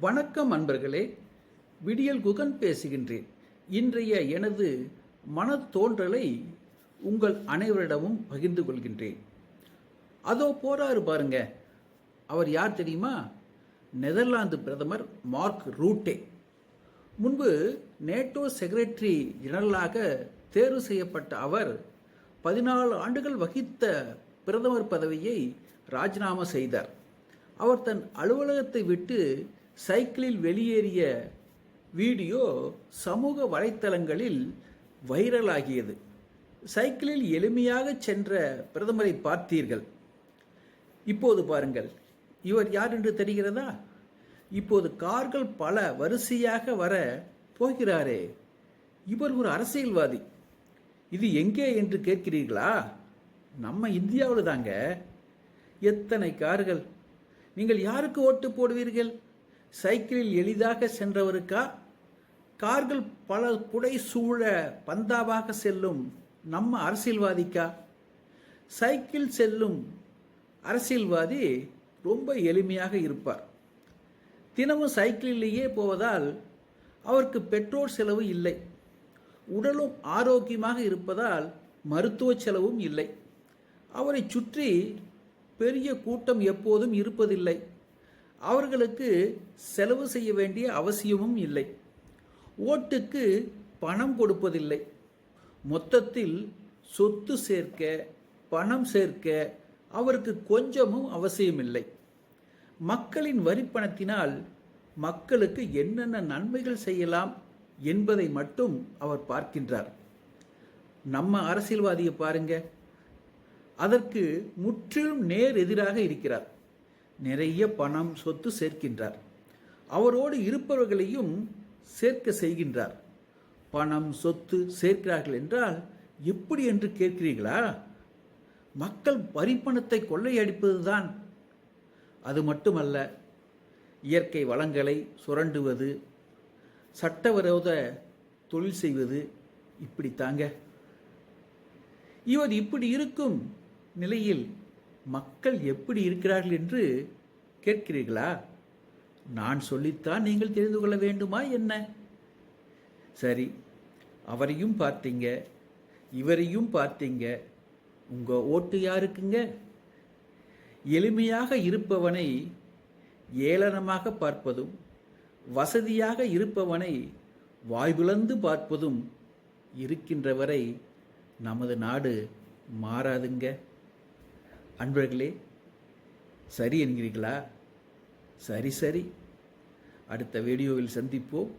வணக்கம் அன்பர்களே விடியல் குகன் பேசுகின்றேன். இன்றைய எனது மனத்தோன்றலை உங்கள் அனைவரிடமும் பகிர்ந்து கொள்கின்றேன். அதோ போறாரு பாருங்க. அவர் யார் தெரியுமா? நெதர்லாந்து பிரதமர் மார்க் ரூட்டே. முன்பு நேட்டோ செக்ரட்டரி ஜெனரலாக தேர்வு செய்யப்பட்ட அவர் பதினாலு ஆண்டுகள் வகித்த பிரதமர் பதவியை ராஜினாமா செய்தார். அவர் தன் அலுவலகத்தை விட்டு சைக்கிளில் வெளியேறிய வீடியோ சமூக வலைத்தளங்களில் வைரலாகியது. சைக்கிளில் எளிமையாக சென்ற பிரதமரை பார்த்தீர்கள். இப்போது பாருங்கள். இவர் யார் என்று தெரிகிறதா? இப்போது கார்கள் பல வரிசையாக வர போகிறாரே. இவர் ஒரு அரசியல்வாதி. இது எங்கே என்று கேட்கிறீர்களா? நம்ம இந்தியாவில் தாங்க எத்தனை கார்கள்? நீங்கள் யாருக்கு ஓட்டு போடுவீர்கள்? சைக்கிளில் எளிதாக சென்றவருக்கா? கார்கள் பல புடை சூழ பந்தாவாக செல்லும் நம்ம அரசியல்வாதிக்கா? சைக்கிள் செல்லும் அரசியல்வாதி ரொம்ப எளிமையாக இருப்பார். தினமும் சைக்கிளிலேயே போவதால் அவருக்கு பெட்ரோல் செலவு இல்லை. உடலும் ஆரோக்கியமாக இருப்பதால் மருத்துவ செலவும் இல்லை. அவரை சுற்றி பெரிய கூட்டம் எப்போதும் இருப்பதில்லை. அவர்களுக்கு செலவு செய்ய வேண்டிய அவசியமும் இல்லை. ஓட்டுக்கு பணம் கொடுப்பதில்லை. மொத்தத்தில் சொத்து சேர்க்க பணம் சேர்க்க அவருக்கு கொஞ்சமும் அவசியமில்லை. மக்களின் வரிப்பணத்தினால் மக்களுக்கு என்னென்ன நன்மைகள் செய்யலாம் என்பதை மட்டும் அவர் பார்க்கின்றார். நம்ம அரசியல்வாதியை பாருங்க. அதற்கு முற்றிலும் நேர் எதிராக இருக்கிறார். நிறைய பணம் சொத்து சேர்க்கின்றார். அவரோடு இருப்பவர்களையும் சேர்க்க செய்கின்றார். பணம் சொத்து சேர்க்கிறார்கள் என்றால் எப்படி என்று கேட்கிறீர்களா? மக்கள் வரிப்பணத்தை கொள்ளையடிப்பதுதான். அது மட்டுமல்ல இயற்கை வளங்களை சுரண்டுவது சட்டவிரோத தொழில் செய்வது இப்படி தாங்க இவர் இப்படி இருக்கும் நிலையில் மக்கள் எப்படி இருக்கிறார்கள் என்று கேட்கிறீர்களா? நான் சொல்லித்தான் நீங்கள் தெரிந்து கொள்ள வேண்டுமா என்ன? சரி அவரையும் பார்த்தீங்க. இவரையும் பார்த்தீங்க. உங்கள் ஓட்டு யாருக்குங்க? எளிமையாக இருப்பவனை ஏளனமாக பார்ப்பதும் வசதியாக இருப்பவனை வாய்விழந்து பார்ப்பதும் இருக்கின்றவரை நமது நாடு மாறாதுங்க. அன்பர்களே சரி என்கிறீர்களா? சரி சரி. அடுத்த வீடியோவில் சந்திப்போம்.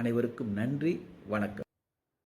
அனைவருக்கும் நன்றி வணக்கம்.